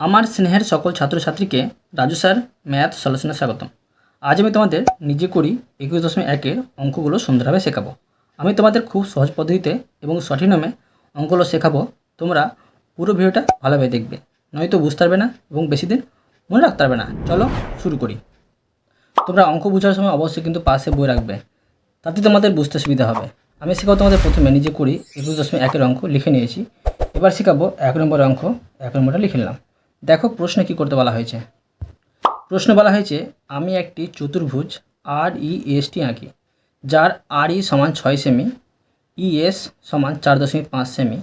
আমার স্নেহের সকল ছাত্রছাত্রীকে রাজু স্যার ম্যাথ সলিউশনে স্বাগতম। আজ আমি তোমাদের নিজে করি একুশ দশমিক একের অঙ্কগুলো সুন্দরভাবে শেখাবো। আমি তোমাদের খুব সহজ পদ্ধতিতে এবং সঠিক নামে অঙ্কগুলো শেখাবো। তোমরা পুরো ভিডিওটা ভালোভাবে দেখবে। নয়তো বুঝতে পারবে না এবং বেশি দিন মনে রাখতে পারবে না। চলো শুরু করি। তোমরা অঙ্ক বোঝার সময় অবশ্যই কিন্তু পাশে বই রাখবে। তাতে তোমাদের বুঝতে সুবিধা হবে। আমি শেখাবো তোমাদের প্রথমে নিজে করি একুশ দশমিক একের অঙ্ক লিখে নিয়েছি। এবার শেখাবো এক নম্বর অঙ্ক। এক নম্বরটা লিখে নিলাম। দেখো প্রশ্নে কী করতে বলা হয়েছে। প্রশ্ন বলা হয়েছে, আমি একটি চতুর্ভুজ আর ই এস টি আঁকি, যার আর ই সমান ছয় সেমি ই এস সমান চার দশমিক পাঁচ সেমি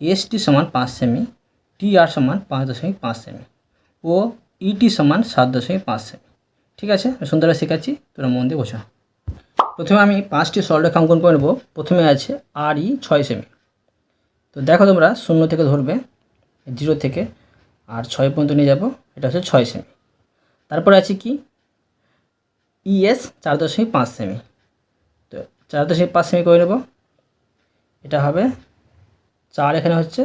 এস টি সমান পাঁচ সেমি টি আর সমান পাঁচ দশমিক পাঁচ সেমি ও ইটি সমান সাত দশমিক পাঁচ সেমি। ঠিক আছে, আমি সুন্দরভাবে শেখাচ্ছি, তোমরা মন দিয়ে বোঝো। প্রথমে আমি পাঁচটি সরলরেখা অঙ্কন করে নেব, প্রথমে আছে আর ই ছয় সেমি। তো দেখো তোমরা, শূন্য থেকে ধরবে, জিরো থেকে আর ছয় পর্যন্ত নিয়ে যাব, এটা হচ্ছে ছয় সেমি তারপরে আছে কি? ইএস চার দশমিক পাঁচ সেমি তো চার দশমিক পাঁচ সেমি করে নেব। এটা হবে চার এখানে হচ্ছে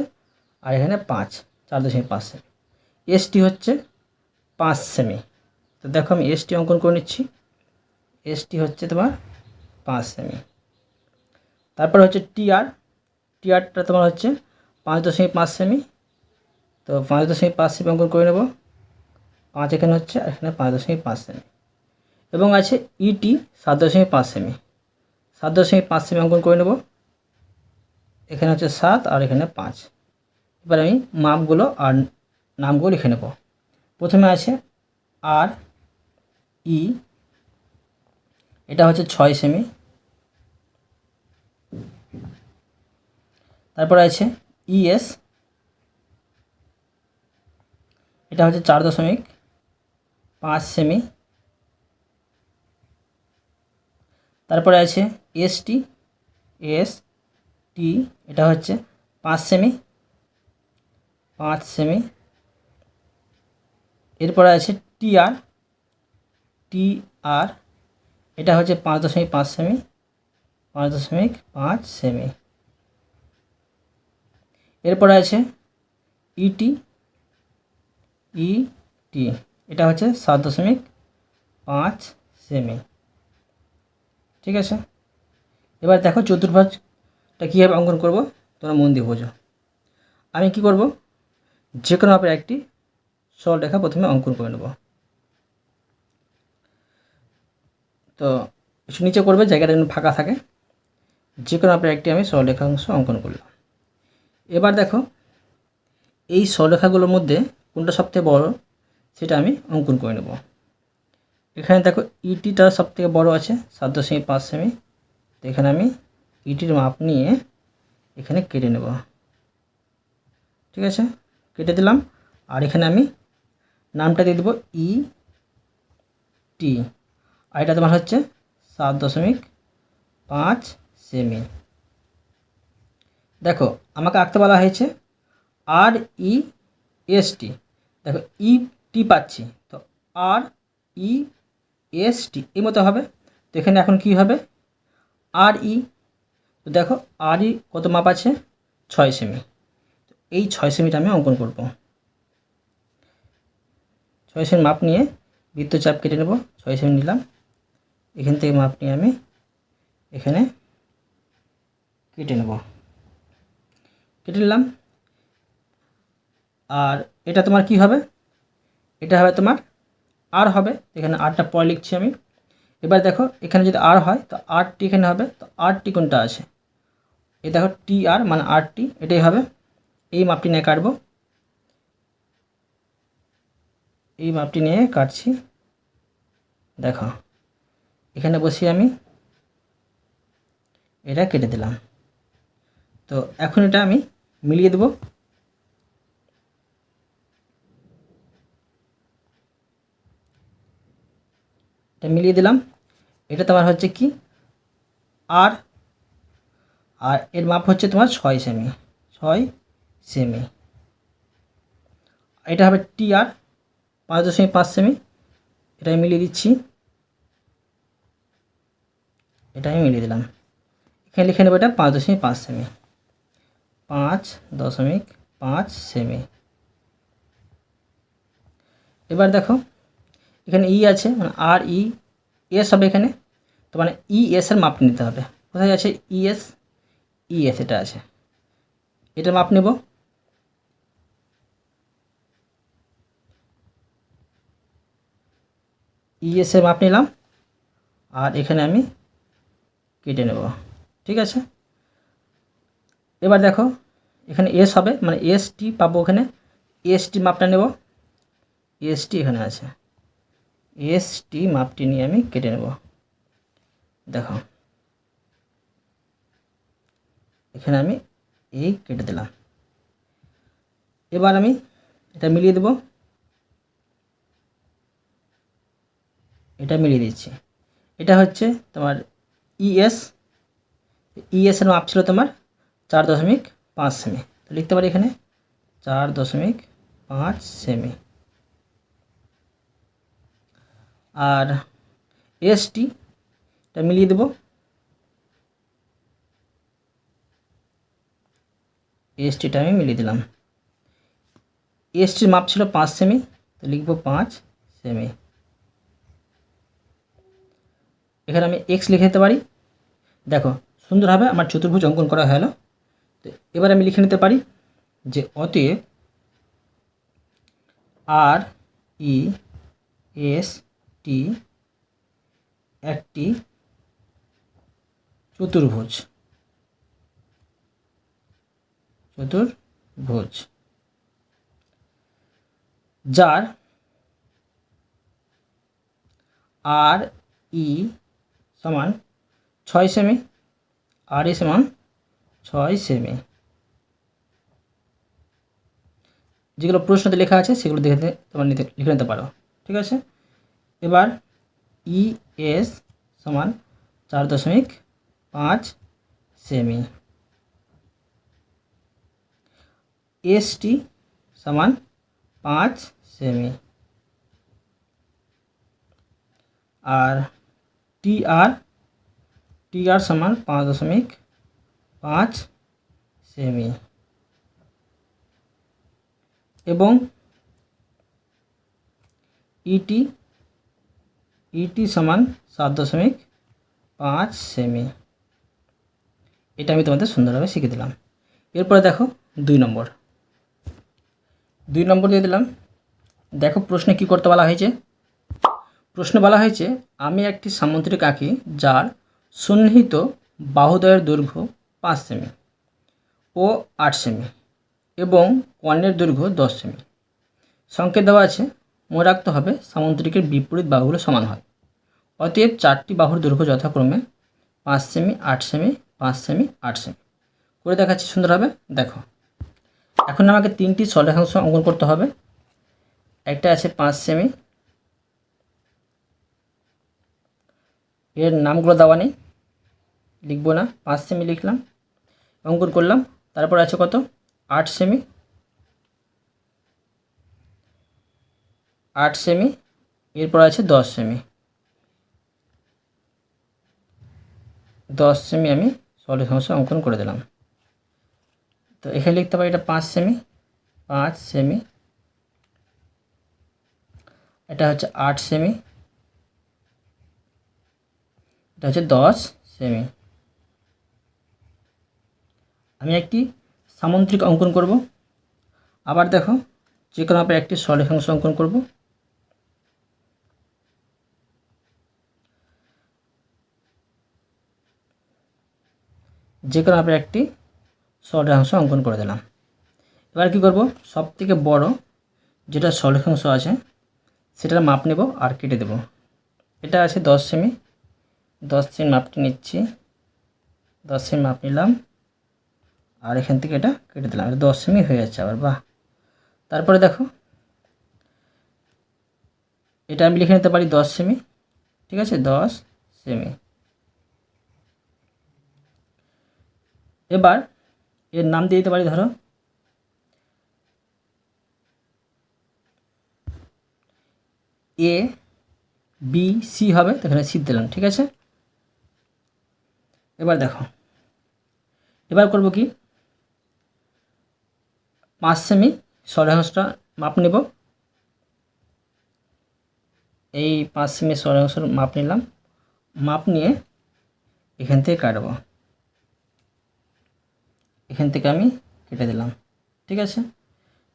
আর এখানে পাঁচ, চার দশমিক পাঁচ সেমি এসটি হচ্ছে পাঁচ সেমি তো দেখো আমি এসটি অঙ্কন করে নিচ্ছি। এসটি হচ্ছে তোমার পাঁচ সেমি তারপর হচ্ছে টিআর টিআরটা তোমার হচ্ছে পাঁচ দশমিক পাঁচ সেমি তো পাঁচ দশমিক পাঁচ সেমি অঙ্কন করে নেব। পাঁচ এখানে হচ্ছে আর এখানে পাঁচ দশমিক পাঁচ সেমি। এবং আছে ইটি সাত দশমিক পাঁচ সেমি। সাত দশমিক পাঁচ সেমি অঙ্কন করে নেব। এখানে হচ্ছে সাত আর এখানে পাঁচ। এবার আমি মাপগুলো আর নামগুলো লিখে নেব। প্রথমে আছে আর ই এটা হচ্ছে ছয় সেমি। তারপরে আছে ইএস এটা হচ্ছে চার দশমিক পাঁচ সেমি। তারপরে আছে এসটি এস টি এটা হচ্ছে পাঁচ সেমি পাঁচ সেমি। এরপরে আছে টিআর টি আর এটা হচ্ছে পাঁচ দশমিক পাঁচ সেমি, পাঁচ দশমিক পাঁচ সেমি। এরপরে আছে ইটি ই টি এটা হচ্ছে সাত দশমিক পাঁচ সেমি। ঠিক আছে? এবার দেখো চতুর্ভাজটা কীভাবে অঙ্কন করব, তোমরা মন দিয়ে বোঝো। আমি কি করব? যে কোনো মাপের একটি সরলরেখা প্রথমে অঙ্কন করে নেব। তো, একটু নিচে করবে, জায়গাটা যেন ফাঁকা থাকে। যে কোনো মাপের একটি আমি সরলরেখা অংশ অঙ্কন করলাম। এবার দেখো, এই সরলরেখাগুলোর মধ্যে কোনটা সবথেকে বড়, সেটা আমি অঙ্কন করে নেব। এখানে দেখো ইটিটা সব থেকে বড়ো আছে, সাত দশমিক পাঁচ সেমি। তো এখানে আমি ইটির মাপ নিয়ে এখানে কেটে নেব। ঠিক আছে? কেটে দিলাম। আর এখানে আমি নামটা দিয়ে দেবো ই টি আর এটা তোমার হচ্ছে সাত দশমিক পাঁচ সেমি। দেখো, আমাকে আঁকতে বলা হয়েছে আর ই এস টি দেখো ই টি পাচ্ছি, তো আর ই এস টি এই মতো হবে। তো এখানে এখন কি হবে? আর ই তো দেখো আর ই কত মাপ আছে? ছয় সেমি। তো এই ছয় সেমিটা আমি অঙ্কন করব। ছয় সেমি মাপ নিয়ে বৃত্তচাপ কেটে নেব, ছয় সেমি নিলাম। এখান থেকে মাপ নিয়ে আমি এখানে কেটে নেব। কেটে নিলাম। আর এটা তোমার কি হবে? এটা হবে তোমার আর হবে। এখানে আরটা পরে লিখছি আমি। এবার দেখো, এখানে যদি আর হয়, তো আরটি এখানে হবে। তো আরটি কোনটা আছে? এই দেখো টি আর মানে আরটি এটাই হবে। এই মাপটি নিয়ে কাটবো। এই মাপটি নিয়ে কাটছি। দেখো, এখানে বসি আমি এটা কেটে দিলাম। তো এখন এটা আমি মিলিয়ে দেবো। এটা মিলিয়ে দিলাম। এটা তোমার হচ্ছে কি? আর আর এর মাপ হচ্ছে তোমার ছয় সেমি ছয় সেমি এটা হবে টি আর পাঁচ দশমিক পাঁচ সেমি এটা আমি মিলিয়ে দিচ্ছি। এটা আমি মিলিয়ে দিলাম। এখানে লিখে নেব এটা পাঁচ দশমিক পাঁচ সেমি পাঁচ দশমিক পাঁচ সেমি এবার দেখো এখানে ই আছে মানে আর ই এস হবে এখানে। তো মানে ই এস এর মাপ নিতে হবে। কোথায় আছে ই এস ই এস এটা আছে। এটার মাপ নেব। ই এস এর মাপ নিলাম। আর এখানে আমি কেটে নেব। ঠিক আছে? এবার দেখো, এখানে এস হবে মানে এস টি পাবো ওখানে এস টি মাপটা নেব। এস টি এখানে আছে। এস মাপটি নিয়ে আমি কেটে নেব। দেখো। এখানে আমি এই কেটে দিলাম। এবার আমি এটা মিলিয়ে দেব। এটা মিলিয়ে দিচ্ছি। এটা হচ্ছে তোমার ইএস ইএস এর মাপ ছিল তোমার চার দশমিক পাঁচ সেমি। তো লিখতে পারি এখানে চার দশমিক পাঁচ সেমি। আর এসটি এটা মিলিয়ে দেব। এসটিটা আমি মিলিয়ে দিলাম। এসটির মাপ ছিল পাঁচ সেমি, তো লিখব পাঁচ সেমি। এখানে আমি এক্স লিখে দিতে পারি। দেখো, সুন্দরভাবে আমার চতুর্ভুজ অঙ্কন করা হলো তো এবার আমি লিখে নিতে পারি যে অতএব আর ই এস টি একটি চতুর্ভুজ। চতুর্ভুজ। যার আর ই সমান ছয় সেমি, আর ই সমান ছয় সেমি। যেগুলো প্রশ্নতে লেখা আছে, সেগুলো দেখে তোমার নিতে, লিখে নিতে পারো। ঠিক আছে? এবার ই এস সমান চার দশমিক পাঁচ সেমি। এস টি সমান পাঁচ সেমি। আর টি আর টি আর সমান পাঁচ দশমিক পাঁচ সেমি। এবং ইটি ইটি সমান সাত দশমিক পাঁচ সেমি। এটা আমি তোমাদের সুন্দরভাবে শিখে দিলাম। এরপরে দেখো দুই নম্বর। দুই নম্বর দিয়ে দিলাম। দেখো প্রশ্নে কি করতে বলা হয়েছে? প্রশ্নে বলা হয়েছে, আমি একটি সামুদ্রিক আঁকি যার সন্নিহিত বাহুদয়ের দৈর্ঘ্য পাঁচ সেমি ও আট সেমি এবং কর্ণের দৈর্ঘ্য দশ সেমি। সংকেত দেওয়া আছে মনে রাখতে হবে সামুদ্রিকের বিপরীত বাহুগুলো সমান হয়। অতএব চারটি বাহুর দৈর্ঘ্য যথাক্রমে পাঁচ সেমি, আট সেমি, পাঁচ সেমি, আট সেমি। করে দেখাচ্ছি সুন্দরভাবে। দেখো। এখন আমাকে তিনটি সরেখাংশ অঙ্কন করতে হবে। একটা আছে পাঁচ সেমি। এর নামগুলো দেওয়া নেই। লিখব না। পাঁচ সেমি লিখলাম, অঙ্কন করলাম। তারপর আছে কত? আট সেমি। আট সেমি এরপর আছে দশ সেমি দশ সেমি আমি সলিড সমস্যা অঙ্কন করে দিলাম। তো এখানে লিখতে পারি এটা পাঁচ সেমি পাঁচ সেমি এটা হচ্ছে আট সেমি এটা হচ্ছে দশ সেমি আমি একটি সামুদ্রিক অঙ্কন করব। আবার দেখো যে কোনো একটি সরেখাংশ অঙ্কন করব। যে কোনো মাপের একটি সরেখাংশ অঙ্কন করে দিলাম। এবার কি করব? সব থেকে বড় যেটা সরেখাংশ আছে, সেটার মাপ নেব আর কেটে দেব। এটা আছে দশ সেমি। দশ সেমি মাপটি নিচ্ছি। দশ সেমি মাপ নিলাম। আর এখান থেকে এটা কেটে দিলাম। এটা দশ সেমি হয়ে যাচ্ছে আবার, বাহ! তারপরে দেখো, এটা আমি লিখে নিতে পারি দশ সেমি। ঠিক আছে? দশ সেমি। এবার এর নাম দিয়ে দিতে পারি, ধরো। এ বি সি হবে, তো এখানে সি দিলাম, ঠিক আছে? এবার দেখো। এবার করব কি? পাঁচ সেমি সরেহাংসটা মাপ নেব। এই পাঁচ সেমি সরাসরি মাপ নিলাম। মাপ নিয়ে এখান থেকে কাটবো। এখান থেকে আমি কেটে দিলাম। ঠিক আছে?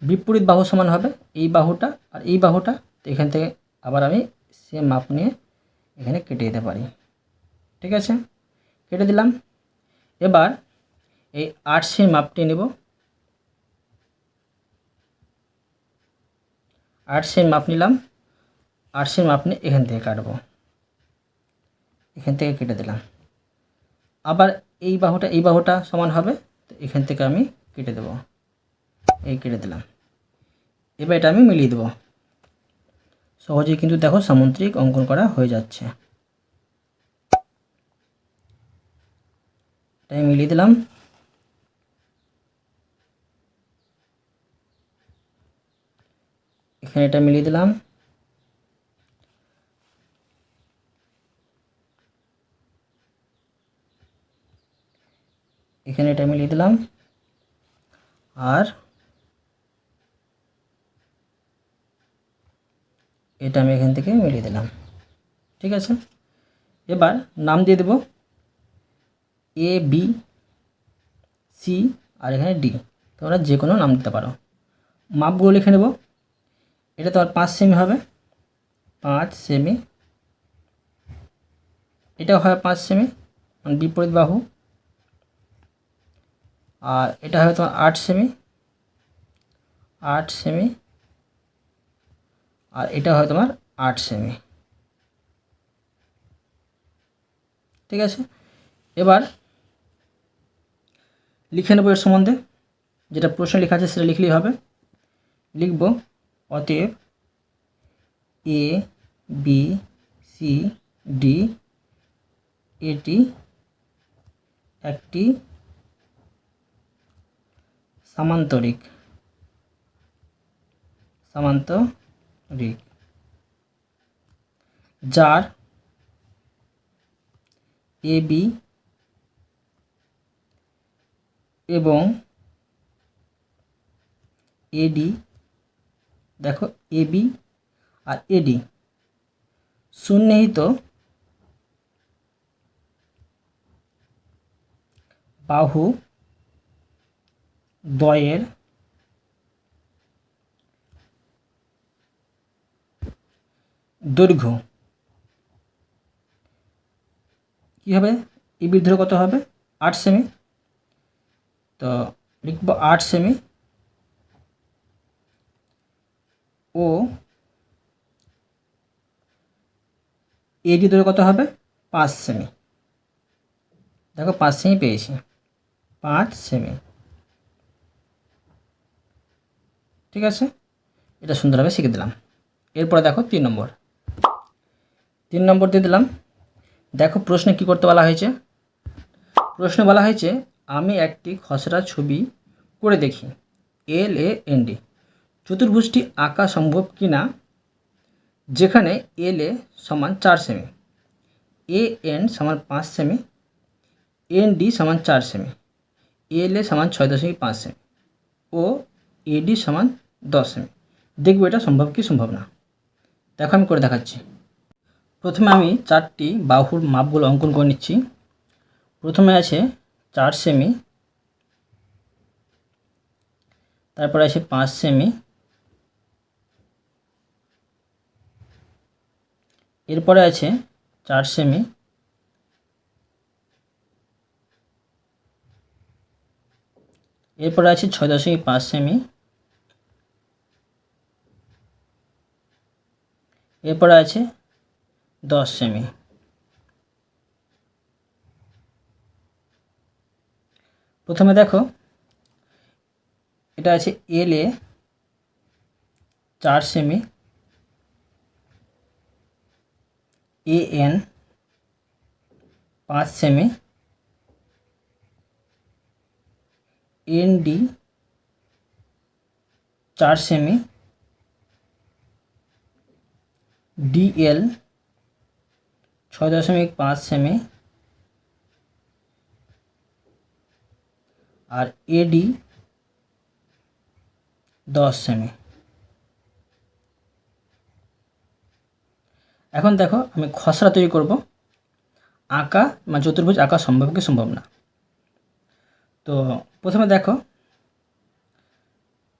বিপরীত বাহু সমান হবে এই বাহুটা আর এই বাহুটা। তো এখান থেকে আবার আমি সে মাপ নিয়ে এখানে কেটে দিতে পারি। ঠিক আছে? কেটে দিলাম। এবার এই আট সেমি মাপটি নেব। আট সেমি মাপ নিলাম। আট সেমি মাপ নিয়ে এখান থেকে কাটবো। এখান থেকে কেটে দিলাম। আবার এই বাহুটা এই বাহুটা সমান হবে তো এখান থেকে আমি কেটে দেব। এই কেটে দিলাম। এবার এটা আমি মিলিয়ে দেবো। সহজেই কিন্তু দেখো সামুদ্রিক অঙ্কন করা হয়ে যাচ্ছে। এটা আমি মিলিয়ে দিলাম। এখানে এটা মিলিয়ে দিলাম এখানে এটা মিলিয়ে দিলাম। আর এটা আমি এখান থেকে মিলিয়ে দিলাম। ঠিক আছে? এবার নাম দিয়ে দেব। এ, বি, সি আর এখানে ডি। তোমরা যে কোনো নাম দিতে পারো। মাপগুলো লিখে নেব। এটা তোমার পাঁচ সেমি হবে। পাঁচ সেমি। এটাও হয় পাঁচ সেমি। মানে বিপরীত বাহু। আর এটা হবে তোমার আট সেমি আট সেমি আর এটা হয় তোমার আট সেমি ঠিক আছে? এবার লিখে নেব এর সম্বন্ধে। যেটা প্রশ্ন লেখা আছে সেটা লিখলেই হবে। লিখব অতএব এ বি সি ডি এটি একটি সামান্তরিক। সামান্তরিক। যার এ বি এবং এডি দেখো এবি আর এডি সুন্নিহিত বাহু দ্বয়ের দৈর্ঘ্য কী হবে? এই বৃদ্ধির কত হবে? আট সেমি তো লিখব আট সেমি ও এডি দৈর্ঘ্য কত হবে? পাঁচ সেমি দেখো পাঁচ সেমি পেয়েছি। পাঁচ সেমি ঠিক আছে? এটা সুন্দরভাবে শিখে দিলাম। এরপরে দেখো তিন নম্বর। তিন নম্বর দিয়ে দিলাম। দেখো প্রশ্নে কি করতে বলা হয়েছে? প্রশ্নে বলা হয়েছে, আমি একটি খসড়া ছবি করে দেখি। এল এ এন ডি। চতুর্ভুজটি আঁকা সম্ভব কি না যেখানে এল এ সমান চার সেমি, এ এন সমান পাঁচ সেমি, এন ডি সমান চার সেমি, এল এ সমান ছয় দশমিক পাঁচ সেমি ও এডি সমান দশ সেমি। দেখব এটা সম্ভব কি সম্ভব না। দেখো, আমি করে দেখাচ্ছি। প্রথমে আমি চারটি বাহুর মাপগুলো অঙ্কন করে নিচ্ছি। প্রথমে আছে চার সেমি, তারপরে আছে পাঁচ সেমি। এরপরে আছে চার সেমি। এরপরে আছে ছয় দশমিক পাঁচ সেমি। এরপরে আছে দশ সেমি প্রথমে দেখো, এটা আছে এল এ চার সেমি এ এন পাঁচ সেমি এন ডি চার সেমি ডিএল ছয় দশমিক পাঁচ সেমি আর এডি দশ সেমি এখন দেখো আমি খসড়া তৈরি করব। আঁকা মানে চতুর্ভুজ আঁকা সম্ভব কি সম্ভব না। তো প্রথমে দেখো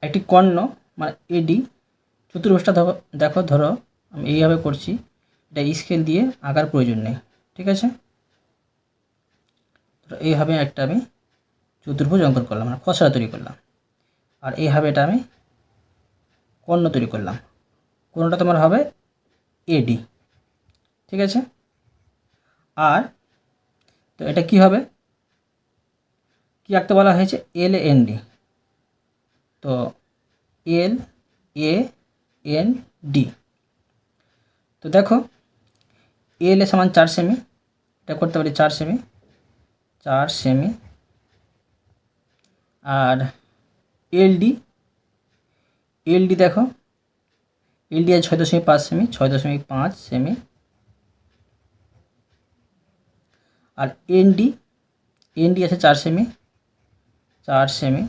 একটি কর্ণ মানে এডি চতুর্ভুজটা দেখো ধরো আমি এইভাবে করছি। এটা স্কেল দিয়ে আঁকার প্রয়োজন নেই, ঠিক আছে? এইভাবে একটা আমি চতুর্ভুজ অঙ্কন করলাম মানে খসড়া তৈরি করলাম। আর এইভাবে এটা আমি কর্ণ তৈরি করলাম। কোনটা তোমার হবে? এডি ঠিক আছে? আর তো এটা কি হবে? কি আঁকতে বলা হয়েছে? এল এন ডি তো এল এ এন ডি তো দেখো এল এ সমান চার সেমি এটা করতে পারি চার সেমি চার সেমি আর এলডি এলডি দেখো এলডি আছে ছয় দশমিক পাঁচ সেমি ছয় দশমিক পাঁচ সেমি আর এনডি এনডি আছে চার সেমি চার সেমি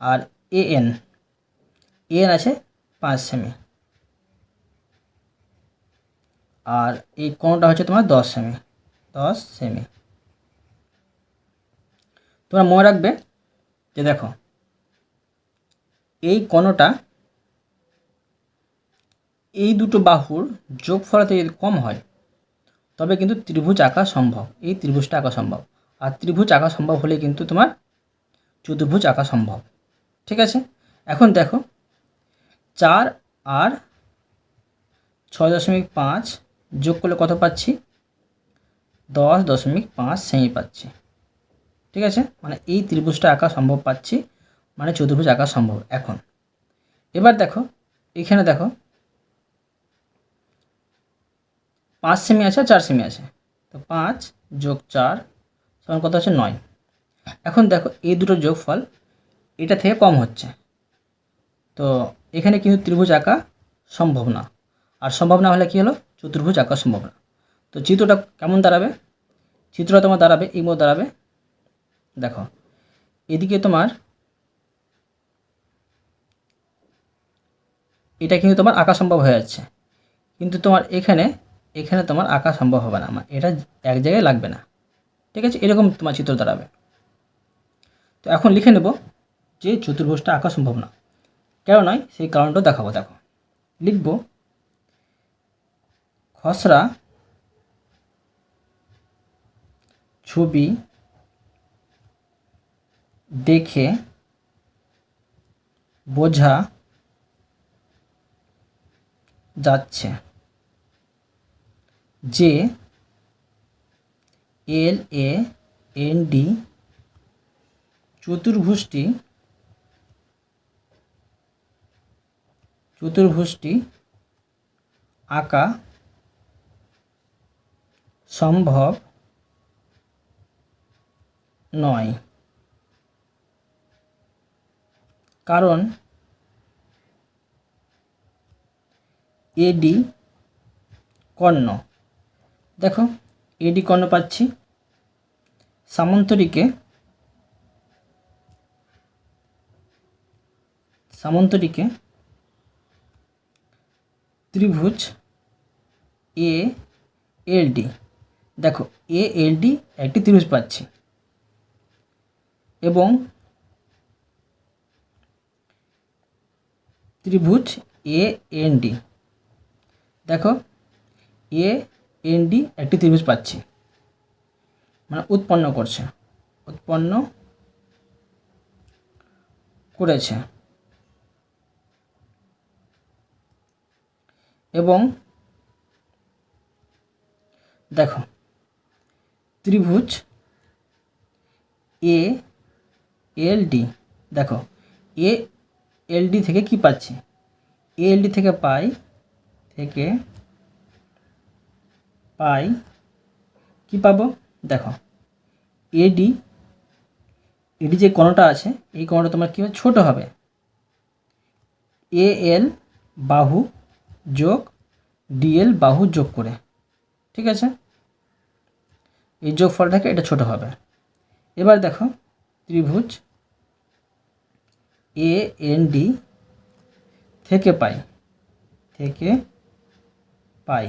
আর এএন এন আছে পাঁচ সেমি আর এই কোণটা হচ্ছে তোমার দশ সেমি দশ সেমি তোমরা মনে রাখবে যে দেখো, এই কোণটা এই দুটো বাহুর যোগফলতে যদি কম হয়, তবে কিন্তু ত্রিভুজ আঁকা সম্ভব, এই ত্রিভুজটা আঁকা সম্ভব। আর ত্রিভুজ আঁকা সম্ভব হলে কিন্তু তোমার চতুর্ভুজ আঁকা সম্ভব, ঠিক আছে? এখন দেখো, চার আর ছয় দশমিক পাঁচ যোগ করলে কত পাচ্ছি? দশ দশমিক পাঁচ সেমি পাচ্ছি। ঠিক আছে? মানে এই ত্রিভুজটা আঁকা সম্ভব পাচ্ছি। মানে চতুর্ভুজ আঁকা সম্ভব। এখন এবার দেখো, এখানে দেখো, পাঁচ সেমি আছে চার সেমি আছে। তো পাঁচ যোগ চার সমান কত হচ্ছে? নয়। এখন দেখো, এই দুটো যোগফল এটা থেকে কম হচ্ছে। তো এখানে কিন্তু ত্রিভুজ আঁকা সম্ভব না। আর সম্ভব না হলে কী হলো? চতুর্ভুজ আঁকা সম্ভব না তো চিত্রটা কেমন দাঁড়াবে? চিত্রটা তোমার দাঁড়াবে, এই মতো দাঁড়াবে। দেখো, এদিকে তোমার, এটা কিন্তু তোমার আঁকা সম্ভব হয়ে যাচ্ছে। কিন্তু তোমার এখানে এখানে তোমার আঁকা সম্ভব হবে না মানে এটা এক জায়গায় লাগবে না। ঠিক আছে? এরকম তোমার চিত্র দাঁড়াবে। তো এখন লিখে নেব যে চতুর্ভুজটা আঁকা সম্ভব না। কেন নয়? সেই কারণটাও দেখাবো, দেখো। লিখব খসড়া ছবি দেখে বোঝা যাচ্ছে যে এল এ এন ডি চতুর্ভুজটি চতুর্ভুজটি আঁকা সম্ভব নয়। কারণ এডি কর্ণ। দেখো, এডি কর্ণ পাচ্ছি। সামন্তরিকে সামন্তরিকে ত্রিভুজ এ, এল ডি। দেখো এ এল ডি একটি ত্রিভুজ পাচ্ছি। এবং ত্রিভুজ এ এন ডি দেখো এ এন ডি একটি ত্রিভুজ পাচ্ছি। মানে উৎপন্ন করছে। উৎপন্ন করেছে। এবং দেখো ত্রিভুজ এ এল ডি দেখো এ এল ডি থেকে কি পাচ্ছি? এ এল ডি থেকে পাই থেকে পাই কি পাবো? দেখো এডি এডি যে কোণটা আছে, এই কোণটা তোমার কী হবে? ছোটো হবে। এ এল বাহু যোগ ডিএল বাহু যোগ করে। ঠিক আছে? এই যোগফলটাকে এটা ছোট হবে। এবার দেখো, ত্রিভুজ এ এন ডি থেকে পাই থেকে পাই।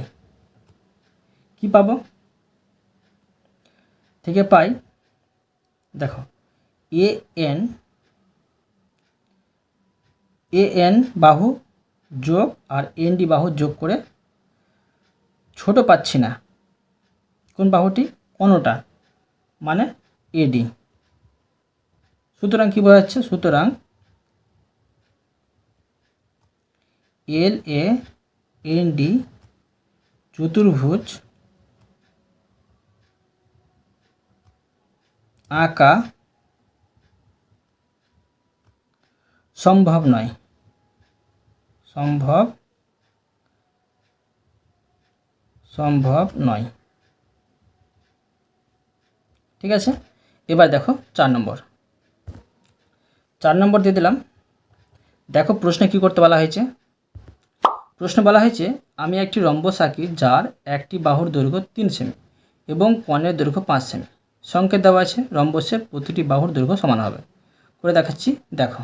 কি পাবো? থেকে পাই, দেখো এ এন এ এন বাহু যোগ আর এন ডি বাহু যোগ করে ছোট পাচ্ছি না। কোন বাহুটি? কোনোটা মানে এডি সুতরাং কী বোঝা যাচ্ছে সুতরাং এল এ এন ডি চতুর্ভুজ আঁকা সম্ভব নয়। সম্ভব সম্ভব নয়। ঠিক আছে? এবার দেখো চার নম্বর। চার নম্বর দিয়ে দিলাম। দেখো প্রশ্নে কী করতে বলা হয়েছে? প্রশ্ন বলা হয়েছে, আমি একটি রম্বস আঁকি যার একটি বাহুর দৈর্ঘ্য তিন সেমি এবং কর্ণের দৈর্ঘ্য পাঁচ সেমি সংকেত দেওয়া আছে রম্বসের প্রতিটি বাহুর দৈর্ঘ্য সমান হবে। করে দেখাচ্ছি, দেখো।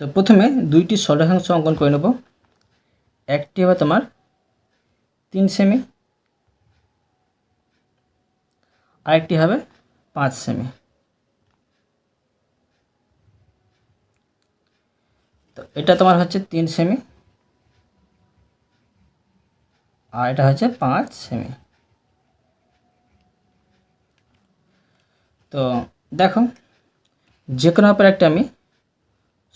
তো প্রথমে দুইটি সরলরেখাংশ অঙ্কন করে নেব। একটি হবে তোমার তিন সেমি আরেকটি হবে পাঁচ সেমি তো এটা তোমার হচ্ছে তিন সেমি আর এটা হচ্ছে পাঁচ সেমি তো দেখো যে কোনো ব্যাপারে একটা আমি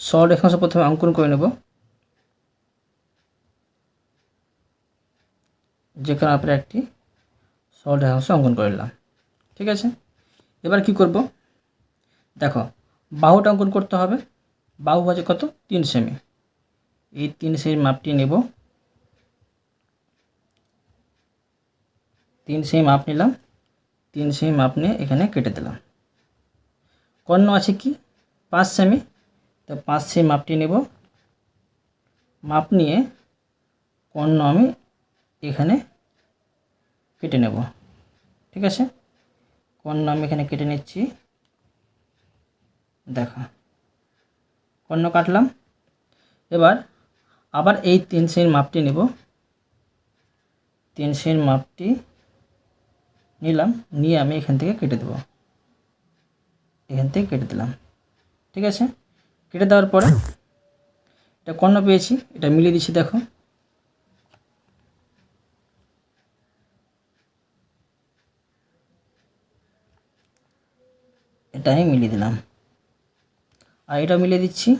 শর্ট সরলরেখাংশ প্রথমে অঙ্কন করে নেব। যে কোনো ব্যাপারে একটি শর্ট সরলরেখাংশ অঙ্কন করে নিলাম। ঠিক আছে? এবার কি করব? দেখো, বাহুটা অঙ্কন করতে হবে। বাহু আছে কত? তিন সেমি। এই তিন সেমি মাপটি নেব। তিন সেমি মাপ নিলাম। তিন সেমি মাপ নিয়ে এখানে কেটে দিলাম। কর্ণ আছে কি? পাঁচ সেমি। তো পাঁচ সেমি মাপটি নেব। মাপ নিয়ে কর্ণ আমি এখানে কেটে নেব। ঠিক আছে? কর্ণ আমি এখানে কেটে নিচ্ছি। দেখো। কর্ণ কাটলাম। এবার আবার এই তিন সেমির মাপটি নেব। তিন সেমির মাপটি নিলাম, নিয়ে আমি এখান থেকে কেটে দেব। এখান থেকে কেটে দিলাম। ঠিক আছে? কেটে দেওয়ার পরে এটা কর্ণ পেয়েছি, এটা মিলিয়ে দিচ্ছি, দেখো। এটা আমি মিলিয়ে দিলাম। আর এটা মিলিয়ে দিচ্ছি।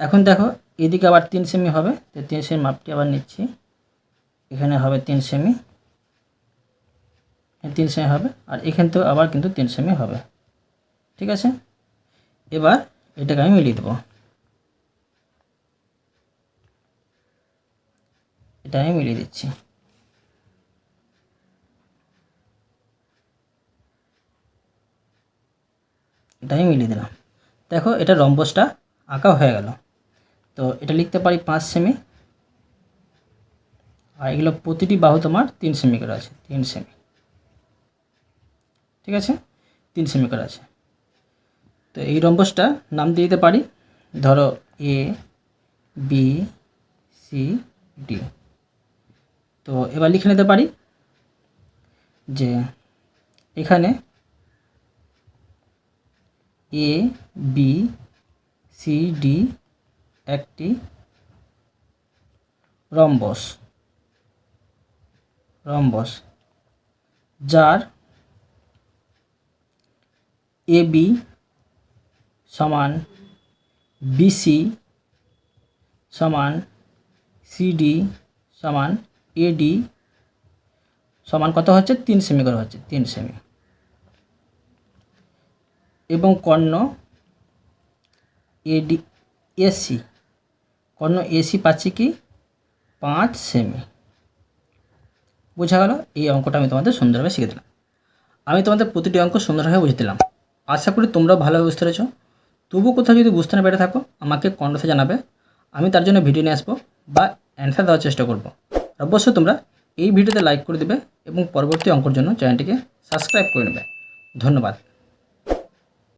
এখন দেখো, এদিকে আবার তিন সেমি হবে। তো তিন সেমি মাপটি আবার নিচ্ছি। এখানে হবে তিন সেমি তিন সেমি হবে। আর এখান থেকেও আবার কিন্তু তিন সেমি হবে। ঠিক আছে? এবার এটাকে আমি মিলিয়ে দেবো। এটা আমি মিলিয়ে দিচ্ছি। এটা আমি মিলিয়ে দিলাম। দেখো, এটা রম্বসটা আঁকা হয়ে গেল। তো এটা লিখতে পারি পাঁচ সেমি আর এগুলো প্রতিটি বাহু তোমার তিন সেমি করে আছে, তিন সেমি ঠিক আছে? তিন সেমি করে আছে। তো এই রম্বসটা নাম দিয়ে দিতে পারি। ধরো এ বি সি ডি তো এবার লিখে নিতে পারি যে এখানে এ বি সি ডি একটি রম্বস। রম্বস। যার এ বি সমান বিসি সমান সিডি সমান এডি সমান কত হচ্ছে? তিন সেমি করে হচ্ছে, তিন সেমি এবং কর্ণ এডি, এসি। কর্ণ এসি পাচ্ছি কি? পাঁচ সেমি। বোঝা গেল? এই অঙ্কটা আমি তোমাদের সুন্দরভাবে শিখে দিলাম। আমি তোমাদের প্রতিটি অঙ্ক সুন্দরভাবে বুঝে দিলাম। আশা করি তোমরাও ভালোভাবে বুঝতে পেরেছ। তবু কোথাও যদি বুঝতে না পেরে থাকো, আমাকে কমেন্টে জানাবে। আমি তার জন্য ভিডিও নিয়ে আসব বা অ্যান্সার দেওয়ার চেষ্টা করব। অবশ্যই তোমরা এই ভিডিওতে লাইক করে দেবে এবং পরবর্তী অঙ্কর জন্য চ্যানেলটিকে সাবস্ক্রাইব করে নেবে। ধন্যবাদ।